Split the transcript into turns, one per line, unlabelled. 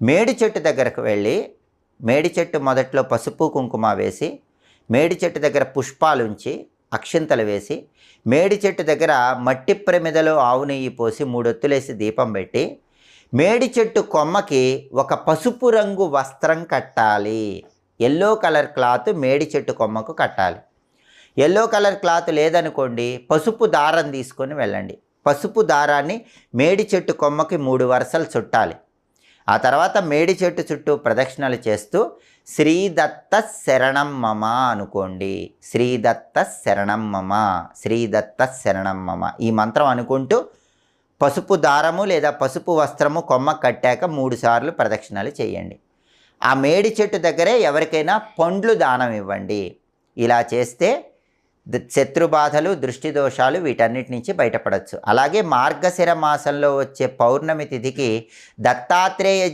మేడి చెట్టు దగ్గరకు వెళ్ళి మేడి చెట్టు మొదట్లో పసుపు కుంకుమ వేసి మేడి చెట్టు దగ్గర పుష్పాలు ఉంచి అక్షింతలు వేసి మేడి చెట్టు దగ్గర మట్టి ప్రమిదలో ఆవు నెయ్యి పోసి మూడొత్తులేసి దీపం పెట్టి మేడి చెట్టు కొమ్మకి ఒక పసుపు రంగు వస్త్రం కట్టాలి. ఎల్లో కలర్ క్లాత్ మేడి చెట్టు కొమ్మకు కట్టాలి. ఎల్లో కలర్ క్లాత్ లేదనుకోండి పసుపు దారం తీసుకొని వెళ్ళండి. పసుపు దారాన్ని మేడి చెట్టు కొమ్మకి మూడు వరుసలు చుట్టాలి. ఆ తర్వాత మేడి చెట్టు చుట్టూ ప్రదక్షిణలు చేస్తూ శ్రీదత్త శరణం మమ అనుకోండి. శ్రీదత్త శరణం మమ శ్రీదత్త శరణం మమ. ఈ మంత్రం అనుకుంటూ పసుపు దారము లేదా పసుపు వస్త్రము కొమ్మ కట్టాక మూడుసార్లు ప్రదక్షిణలు చేయండి. ఆ మేడి చెట్టు దగ్గరే ఎవరికైనా పండ్లు దానం ఇవ్వండి. ఇలా చేస్తే ద- దృష్టి దోషాలు వీటన్నిటి నుంచి బయటపడవచ్చు అలాగే మార్గశిర మాసంలో వచ్చే పౌర్ణమి తిథికి దత్తాత్రేయ